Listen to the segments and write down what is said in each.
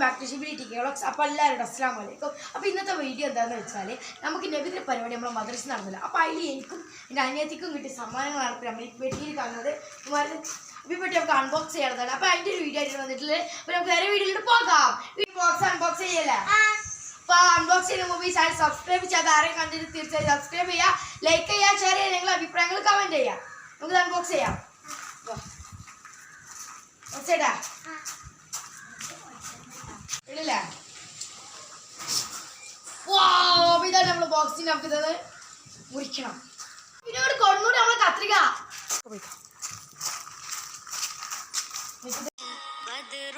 Back to Shibili T കേളോക്സ് അപ്പോൾ എല്ലാവരും അസ്ലാം വലൈക്കും അപ്പോൾ ഇന്നത്തെ വീഡിയോ എന്താണെന്ന് വെച്ചാൽ നമുക്ക് നബിദിന പരിപാടി നമ്മൾ മദ്രസ നടന്നില്ല അപ്പോൾ അതിൽ എനിക്കും എന്റെ അനിയത്തിക്കും കിട്ടിയ സമ്മാനങ്ങളാണ് ഇപ്പോൾ നമ്മൾ ഈ പെട്ടിയിൽ കാണുന്നത് അപ്പോൾ പെട്ടി നമുക്ക് അൺബോക്സ് ചെയ്യണതാണ് അപ്പോൾ അതിന്റെ ഒരു വീഡിയോ ആയിട്ട് വന്നിട്ടുള്ളത് അപ്പോൾ നമുക്ക് വേറെ വീഡിയോയിലോട്ട് പോകാം ഈ ബോക്സ് അൺബോക്സ് ചെയ്യല്ലേ അപ്പോൾ അൺബോക്സ് ചെയ്യുന്ന മൂവീസ് ചാനൽ സബ്സ്ക്രൈബ് ചെയ്യാതെ ആരെയും കണ്ടിട്ട് തീർച്ചയായും സബ്സ്ക്രൈബ് ചെയ്യുക ലൈക്ക് ചെയ്യുക ഷെയർ ചെയ്യുക നിങ്ങളുടെ അഭിപ്രായങ്ങൾ കമന്റ് ചെയ്യുക നമുക്ക് അൺബോക്സ് ചെയ്യാം ചേട്ടാ ഇടില്ല വാവ് ഇതാണ് നമ്മൾ ബോക്സിന് നമുക്ക് ഇതത് മുറിക്കണം ഇതിനോട് കൊണ്ടൂടെ നമ്മളെ കത്രിക بدر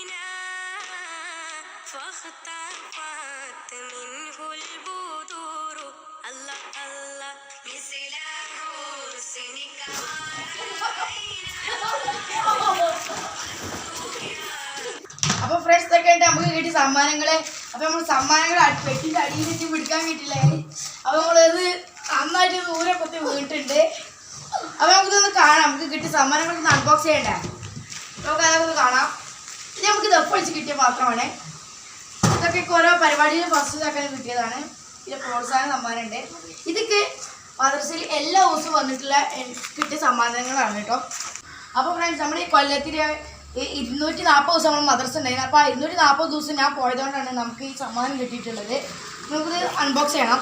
علينا فاختفت منه البدور الله الله مثل حسنك അപ്പൊ ഫ്രണ്ട്സ് ഇതൊക്കെ ആയിട്ട് നമുക്ക് കിട്ടിയ സമ്മാനങ്ങള് അപ്പൊ നമ്മൾ സമ്മാനങ്ങൾ അടി- പെട്ടിന്റെ അടിയിൽ വെച്ച് പിടിക്കാൻ കിട്ടില്ല അപ്പൊ നമ്മളത് നന്നായിട്ട് ദൂരെ കൊത്തി വീണിട്ടുണ്ട് അപ്പൊ നമുക്കിതൊന്ന് കാണാം നമുക്ക് കിട്ടിയ സമ്മാനങ്ങളൊക്കെ അൺബോക്സ് ചെയ്യണ്ടേ നമുക്ക് അതൊക്കെ കാണാം ഇത് നമുക്ക് ദഫ് വെച്ച് കിട്ടിയ പാത്രമാണ് ഇതൊക്കെ ഓരോ പരിപാടിയിൽ ഫസ്റ്റ് ഇതൊക്കെ കിട്ടിയതാണ്. ഇത് പ്രോത്സാഹന സമ്മാനമുണ്ട് ഇതൊക്കെ മദ്രസയിൽ എല്ലാ ദിവസവും വന്നിട്ടുള്ള കിട്ടിയ സമ്മാനങ്ങളാണ് കേട്ടോ. അപ്പോൾ ഫ്രണ്ട്സ് നമ്മൾ ഈ കൊല്ലത്തിൽ ഇരുന്നൂറ്റി നാൽപ്പത് ദിവസം നമ്മൾ മദ്രസ ഉണ്ടായിരുന്നു. അപ്പോൾ ആ ഇരുന്നൂറ്റി നാൽപ്പത് ദിവസം ഞാൻ പോയതുകൊണ്ടാണ് നമുക്ക് ഈ സമ്മാനം കിട്ടിയിട്ടുള്ളത്. നമുക്കിത് അൺബോക്സ് ചെയ്യണം.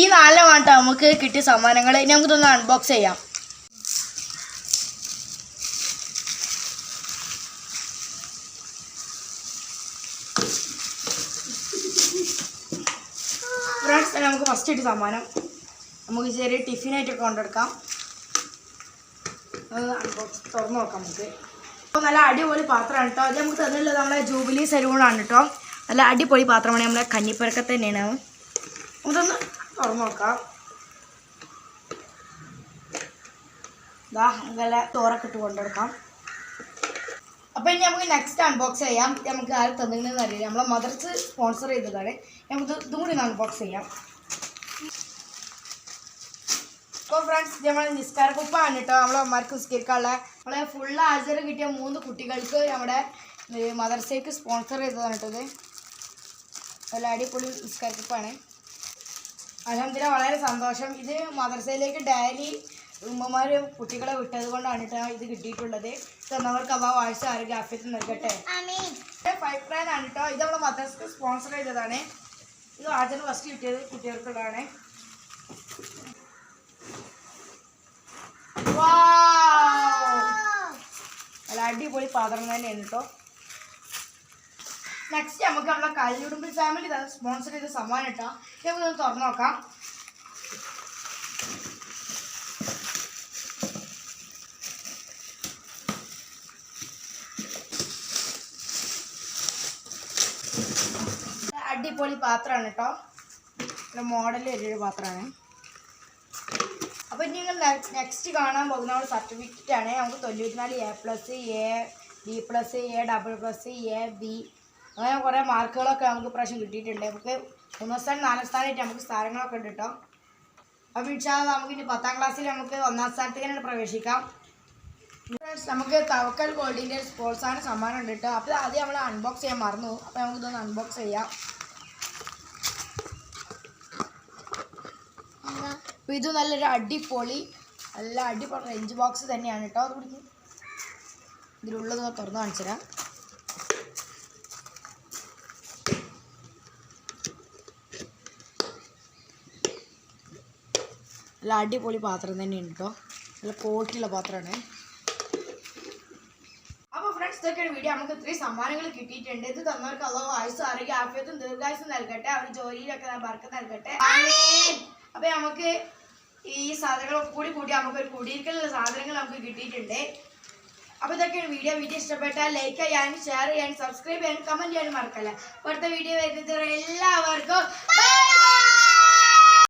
ഈ കേട്ടോ നമുക്ക് കിട്ടിയ സമ്മാനങ്ങൾ. ഇനി നമുക്കിതൊന്ന് അൺബോക്സ് ചെയ്യാം. ഫ്രണ്ട്സ് നമുക്ക് ഫസ്റ്റ് കിട്ടിയ സമ്മാനം നമുക്ക് ചെറിയ ടിഫിനായിട്ടൊക്കെ കൊണ്ടെടുക്കാം. അൺബോക്സ് തുറന്ന് നോക്കാം നമുക്ക്. അപ്പോൾ നല്ല അടിപൊളി പാത്രമാണ് കേട്ടോ അത് നമുക്ക് തന്നിട്ടുള്ളത് നമ്മളെ ജൂബിലി സലൂണാണ് കേട്ടോ നല്ല അടിപൊളി പാത്രമാണ് നമ്മളെ കഞ്ഞിപ്പരക്കത്ത് തന്നെയാണ്. നമുക്കൊന്ന് തുറന്ന് നോക്കാം. ഇതാ നല്ല ചോറൊക്കെ ഇട്ട് കൊണ്ടെടുക്കാം. അപ്പോൾ ഇനി നമുക്ക് നെക്സ്റ്റ് അൺബോക്സ് ചെയ്യാം. നമുക്ക് ആരും തന്നിട്ടുണ്ടെന്ന് അറിയില്ല. നമ്മളെ മദർസ് സ്പോൺസർ ചെയ്തതാണ്. നമുക്ക് ഇത് കൂടി അൺബോക്സ് ചെയ്യാം. അപ്പോൾ ഫ്രണ്ട്സ് നമ്മൾ നിസ്കാര കുപ്പാണ് കേട്ടോ. നമ്മളെ അമ്മമാർക്ക് നിസ്കരിക്കാനുള്ള. നമ്മളെ ഫുൾ ആചാരം കിട്ടിയ മൂന്ന് കുട്ടികൾക്ക് നമ്മുടെ മദർസേക്ക് സ്പോൺസർ ചെയ്തതാണ് കേട്ടോ ഇത്. നല്ല അടിപൊളി നിസ്കാര കുപ്പാണ്. അലഹമില്ല വളരെ സന്തോഷം. ഇത് മദർസയിലേക്ക് ഡയലി ഉമ്മമാർ കുട്ടികളെ വിട്ടത് കൊണ്ടാണ് കേട്ടോ ഇത് കിട്ടിയിട്ടുള്ളത്. തന്നവർക്ക് അവ വാഴ്ച ആരോഗ്യ ആഫ്യത്ത് നൽകട്ടെ. ഫൈവ് പ്ലാൻ ആണ് കേട്ടോ ഇത് നമ്മളെ മദേഴ്സ്ക്ക് സ്പോൺസർ ചെയ്തതാണ്. ഇത് ആദ്യം ഫസ്റ്റ് കിട്ടിയത് കുട്ടികൾക്കുള്ളതാണ്. നല്ല അടിപൊളി പാത്രം തന്നെയാണ് കേട്ടോ നെക്സ്റ്റ് നമുക്ക് നമ്മളെ കല്ലുടുമ്പിൽ ഫാമിലി സ്പോൺസർ ചെയ്ത സമ്മാനം ഇട്ടാ നമുക്കൊന്ന് തുറന്നു നോക്കാം. അടിപൊളി പാത്രമാണ് കേട്ടോ. മോഡൽ വലിയൊരു പാത്രമാണ്. അപ്പോൾ ഇനി നിങ്ങൾ നെക്സ്റ്റ് കാണാൻ പോകുന്ന ഒരു സർട്ടിഫിക്കറ്റ് ആണ്. നമുക്ക് തൊണ്ണൂറ്റിനാല് A plus A B plus A double plus A B അങ്ങനെ കുറേ മാർക്കുകളൊക്കെ നമുക്ക് പ്രാവശ്യം കിട്ടിയിട്ടുണ്ട്. നമുക്ക് മൂന്നാം സ്ഥാനം നാലാം സ്ഥാനമായിട്ട് നമുക്ക് സ്ഥാനങ്ങളൊക്കെ ഉണ്ട് കേട്ടോ. അപ്പോൾ വിളിച്ചാൽ നമുക്ക് ഇനി പത്താം ക്ലാസ്സിൽ നമുക്ക് ഒന്നാം സ്ഥാനത്തേക്കാണ് പ്രവേശിക്കാം. Friends, നമുക്ക് തവക്കൽ ഗോൾഡിന്റെ സ്പോർട്സാണ് സമ്മാനം ഉണ്ട് കേട്ടോ. അപ്പോൾ ആദ്യം നമ്മൾ അൺബോക്സ് ചെയ്യാൻ മറന്നു. അപ്പോൾ നമുക്കിതൊന്ന് അൺബോക്സ് ചെയ്യാം. അപ്പോൾ ഇത് നല്ലൊരു അടിപൊളി നല്ല അടിപൊളി റേഞ്ച് ബോക്സ് തന്നെയാണ് കേട്ടോ. അത് പിടിക്കും. ഇതിലുള്ളത് തുറന്നു തുറന്ന് കാണിച്ചു തരാം. നല്ല അടിപൊളി പാത്രം തന്നെയാണ് കേട്ടോ. നല്ല കോട്ടിയുള്ള പാത്രമാണ്. അപ്പോൾ ഫ്രണ്ട്സ് ഇതൊക്കെയാണ് വീഡിയോ നമുക്ക് ഇത്രയും സമ്മാനങ്ങൾ കിട്ടിയിട്ടുണ്ട്. ഇത് തന്നവർക്ക് അള്ളാഹു ആയുസ് ആരോഗ്യ ആഫിയത്തും ദീർഘായുസും നൽകട്ടെ. അവർ ജോലിയിലൊക്കെ വർക്ക് നൽകട്ടെ. അപ്പൊ നമുക്ക് ഈ സാധനങ്ങളൊക്കെ കൂടി കൂടി നമുക്ക് ഒരു കുടിയിരിക്കലുള്ള സാധനങ്ങൾ നമുക്ക് കിട്ടിയിട്ടുണ്ട്. അപ്പൊ ഇതൊക്കെയാണ് വീഡിയോ വീഡിയോ ഇഷ്ടപ്പെട്ടാൽ ലൈക്ക് ചെയ്യാനും ഷെയർ ചെയ്യാനും സബ്സ്ക്രൈബ് ചെയ്യാനും കമന്റ് ചെയ്യാനും മറക്കല്ല. അടുത്ത വീഡിയോ വരുന്നത് എല്ലാവർക്കും